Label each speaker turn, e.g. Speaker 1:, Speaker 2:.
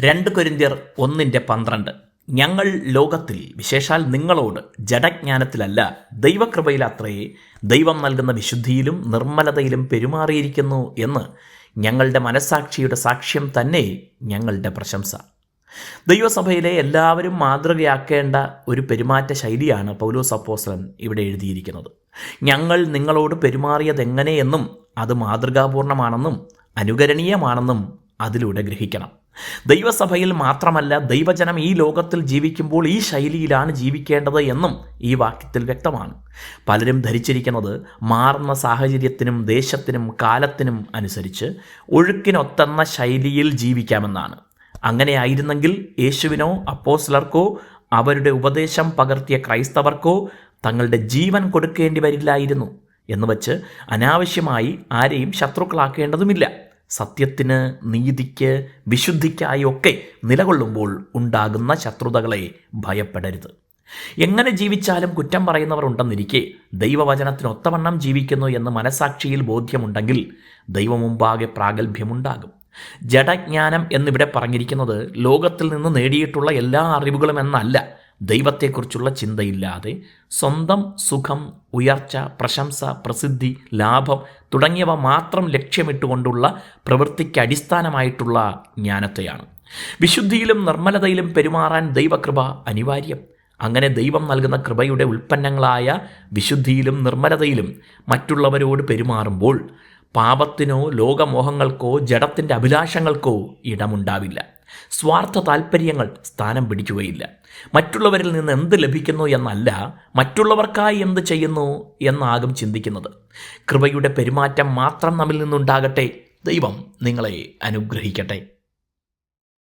Speaker 1: രണ്ട് കൊരിന്ത്യർ ഒന്നിന്റെ പന്ത്രണ്ട്. ഞങ്ങൾ ലോകത്തിൽ വിശേഷാൽ നിങ്ങളോട് ജഡജ്ഞാനത്തിലല്ല ദൈവകൃപയിലത്രേ ദൈവം നൽകുന്ന വിശുദ്ധിയിലും നിർമ്മലതയിലും പെരുമാറിയിരിക്കുന്നു എന്ന് ഞങ്ങളുടെ മനസാക്ഷിയുടെ സാക്ഷ്യം തന്നെ ഞങ്ങളുടെ പ്രശംസ. ദൈവസഭയിലെ എല്ലാവരും മാതൃകയാക്കേണ്ട ഒരു പെരുമാറ്റ ശൈലിയാണ് പൗലോസ് അപ്പോസ്ലൻ ഇവിടെ എഴുതിയിരിക്കുന്നത്. ഞങ്ങൾ നിങ്ങളോട് പെരുമാറിയതെങ്ങനെയെന്നും അത് മാതൃകാപൂർണമാണെന്നും അനുകരണീയമാണെന്നും അതിലൂടെ ഗ്രഹിക്കണം. ദൈവസഭയിൽ മാത്രമല്ല ദൈവജനം ഈ ലോകത്തിൽ ജീവിക്കുമ്പോൾ ഈ ശൈലിയിലാണ് ജീവിക്കേണ്ടത് എന്നും ഈ വാക്യത്തിൽ വ്യക്തമാണ്. പലരും ധരിച്ചിരിക്കുന്നത് മാറുന്ന സാഹചര്യത്തിനും ദേശത്തിനും കാലത്തിനും അനുസരിച്ച് ഒഴുക്കിനൊത്തെന്ന ശൈലിയിൽ ജീവിക്കാമെന്നാണ്. അങ്ങനെയായിരുന്നെങ്കിൽ യേശുവിനോ അപ്പോസ്ലർക്കോ അവരുടെ ഉപദേശം പകർത്തിയ ക്രൈസ്തവർക്കോ തങ്ങളുടെ ജീവൻ കൊടുക്കേണ്ടി വരില്ലായിരുന്നു എന്ന് വച്ച് അനാവശ്യമായി ആരെയും ശത്രുക്കളാക്കേണ്ടതുമില്ല. സത്യത്തിന് നീതിക്ക് വിശുദ്ധിക്കായി ഒക്കെ നിലകൊള്ളുമ്പോൾ ഉണ്ടാകുന്ന ശത്രുതകളെ ഭയപ്പെടരുത്. എങ്ങനെ ജീവിച്ചാലും കുറ്റം പറയുന്നവർ ഉണ്ടെന്നിരിക്കെ ദൈവവചനത്തിന് ഒത്തവണ്ണം ജീവിക്കുന്നു എന്ന് മനസാക്ഷിയിൽ ബോധ്യമുണ്ടെങ്കിൽ ദൈവമുമ്പാകെ പ്രാഗൽഭ്യമുണ്ടാകും. ജഡജ്ഞാനം എന്നിവിടെ പറഞ്ഞിരിക്കുന്നത് ലോകത്തിൽ നിന്ന് നേടിയിട്ടുള്ള എല്ലാ അറിവുകളും എന്നല്ല. ദൈവത്തെക്കുറിച്ചുള്ള ചിന്തയില്ലാതെ സ്വന്തം സുഖം ഉയർച്ച പ്രശംസ പ്രസിദ്ധി ലാഭം തുടങ്ങിയവ മാത്രം ലക്ഷ്യമിട്ടുകൊണ്ടുള്ള പ്രവൃത്തിക്ക് അടിസ്ഥാനമായിട്ടുള്ള ജ്ഞാനത്തെയാണ്. വിശുദ്ധിയിലും നിർമ്മലതയിലും പെരുമാറാൻ ദൈവകൃപ അനിവാര്യം. അങ്ങനെ ദൈവം നൽകുന്ന കൃപയുടെ ഉൽപ്പന്നങ്ങളായ വിശുദ്ധിയിലും നിർമ്മലതയിലും മറ്റുള്ളവരോട് പെരുമാറുമ്പോൾ പാപത്തിനോ ലോകമോഹങ്ങൾക്കോ ജഡത്തിന്റെ അഭിലാഷങ്ങൾക്കോ ഇടമുണ്ടാവില്ല. സ്വാർത്ഥ താൽപ്പര്യങ്ങൾ സ്ഥാനം പിടിക്കുകയില്ല. മറ്റുള്ളവരിൽ നിന്ന് എന്ത് ലഭിക്കുന്നു എന്നല്ല മറ്റുള്ളവർക്കായി എന്ത് ചെയ്യുന്നു എന്നാകും ചിന്തിക്കുന്നത്. കൃപയുടെ പെരുമാറ്റം മാത്രം നമ്മിൽ നിന്നുണ്ടാകട്ടെ. ദൈവം നിങ്ങളെ അനുഗ്രഹിക്കട്ടെ.